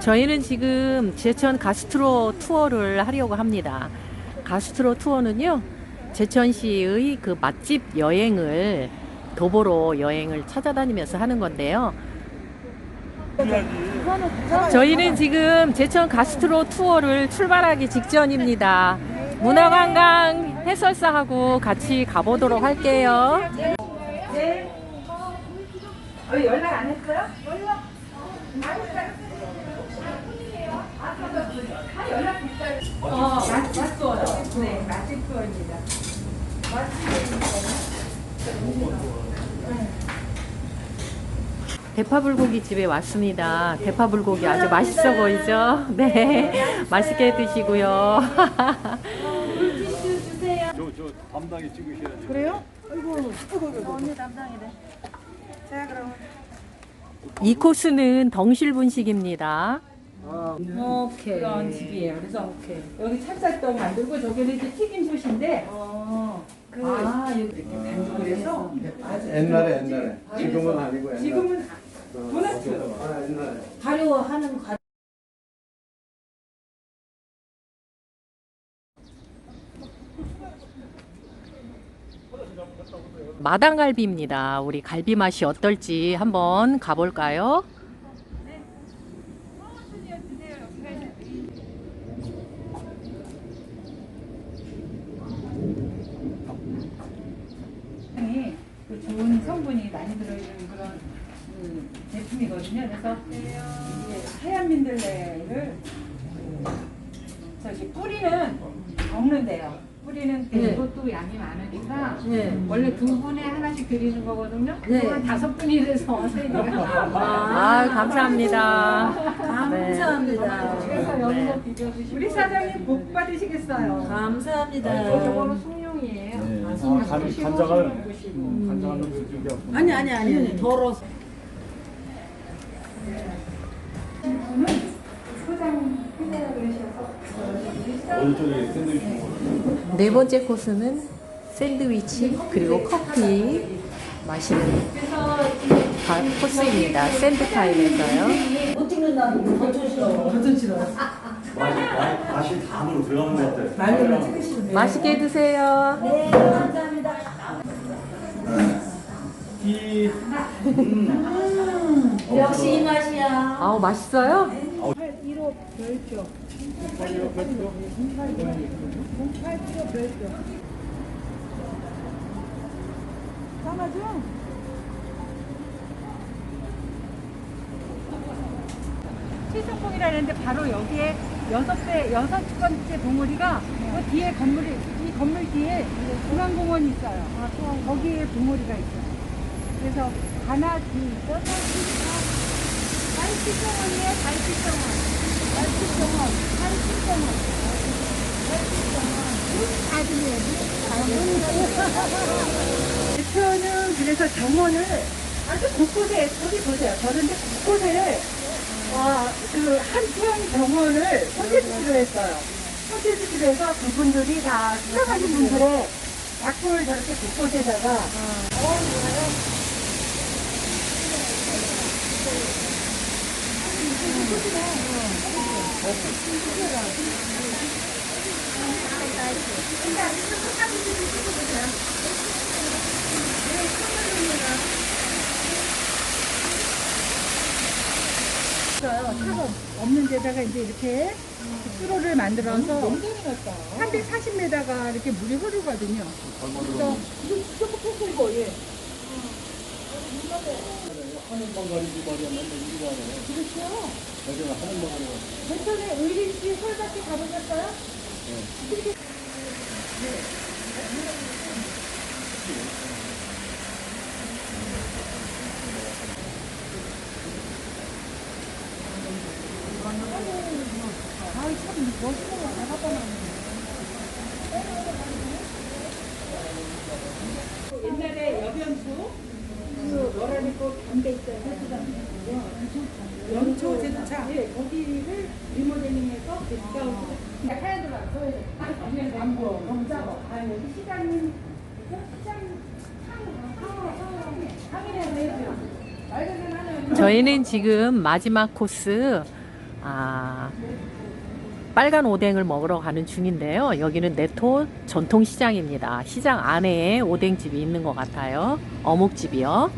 저희는 지금 제천 가스트로 투어를 하려고 합니다. 가스트로 투어는요, 제천시의 그 맛집 여행을 도보로 여행을 찾아다니면서 하는 건데요. 저희는 지금 제천 가스트로 투어를 출발하기 직전입니다. 문화관광 해설사하고 같이 가보도록 할게요. 연락 안 했어요? 어, 맛. 네. 대파불고기 집에 왔습니다. 대파불고기 아주 맛있어 보이죠? 네. 맛있게 드시고요. 저, 저 담당이 찍으셔야지. 그래요? 아이고, 아이고, 아이고. 언니 담당이래. 자, 그럼. 이 코스는 덩실분식입니다. 오케이. 그런 집이에요. 그래서 여기 찹쌀떡 만들고 저기는 이제 튀김솥인데 그 아, 이렇게 반죽을 해서 옛날에 옛날에. 지금은 아니고 옛날에. 지금은 어, 도넛. 아, 옛날에. 발효하는 과 마당갈비입니다. 우리 갈비 맛이 어떨지 한번 가볼까요? 굉장히 그 좋은 성분이 많이 들어있는 그런 그 제품이거든요. 그래서 이게 하얀 민들레를 그 저기 뿌리는 먹는데요. 뿌리는 네. 이것도 양이 많으니까 네. 원래 두 분에 하나씩 드리는 거거든요. 네. 다섯 분이라서 세니까. 아, 감사합니다. 감사합니다. 그래서 여기서 비벼 드시고 우리 사장님 복 받으시겠어요. 감사합니다. 저거는 숭늉이에요. 네. 아, 아, 간- 간장을- 먹으시고. 간장을 넣어서 준비하고. 아니 아니 아니 덜어서. 네 번째 코스는 샌드위치 그리고 커피 마시는 가- 코스입니다. 샌드타임에서요. 못 찍는다고 더 싫어. 더 싫어. 맛이, 맛이, 맛이 다 안으로 들어가는 것 같아. 말로만 찍으시면 맛있게 드세요. 네, 감사합니다. 이, 역시 이 맛이야. 아우, 맛있어요? 칠성봉이라는데 바로 여기에 여섯 배 여섯 번째 봉우리가 그 뒤에 건물이 이 건물 뒤에 중앙공원이 있어요. 거기에 봉우리가 있어요. 그래서 하나 둘 여섯 달치정원이에요. 달치정원. 대표는 그래서 정원을 아주 곳곳에 저기 보세요. 저런데 곳곳에 와, 그 한평 정원을 콘텐츠로 했어요. 콘텐츠로 해서 그분들이 다 수상하신 분들의 작품을 저렇게 곳곳에다가 있어요. 차가 없는 데다가 이제 이렇게 수로를 만들어서 340m가 이렇게 물이 흐르거든요. 그래서 이거 펴고 예. 방 가리지 하네. 그렇죠. 대천에 가보셨어요? 아이 참 멋있는 거 옛날에 여변수 그 노란이 꽃 담배 있어요. 연초 제주차. 예, 거기를 리모델링해서 가까운 하얀 거 저희 안 보여. 너무 작아. 아 여기 시장님 시장 상황에 상황에 해야죠. 말 그대로 하는 저희는 지금 마지막 코스 아, 빨간 오뎅을 먹으러 가는 중인데요. 여기는 네토 전통시장입니다. 시장 안에 오뎅집이 있는 것 같아요. 어묵집이요.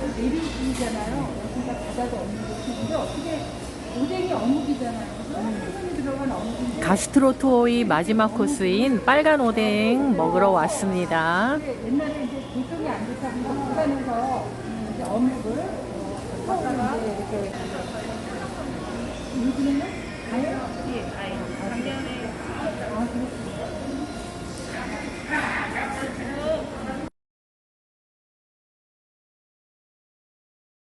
다들 내리이잖아요 여기가 바다도 없는 곳인데 어떻게 오뎅이 어묵이잖아요. 음. 가스트로 투어의 마지막 코스인 빨간 오뎅 먹으러 왔습니다. 옛날에 이제 개통이 안 좋다고 북한에서 이제 어묵을 어, 갖다가 네. 이렇게 요즘에는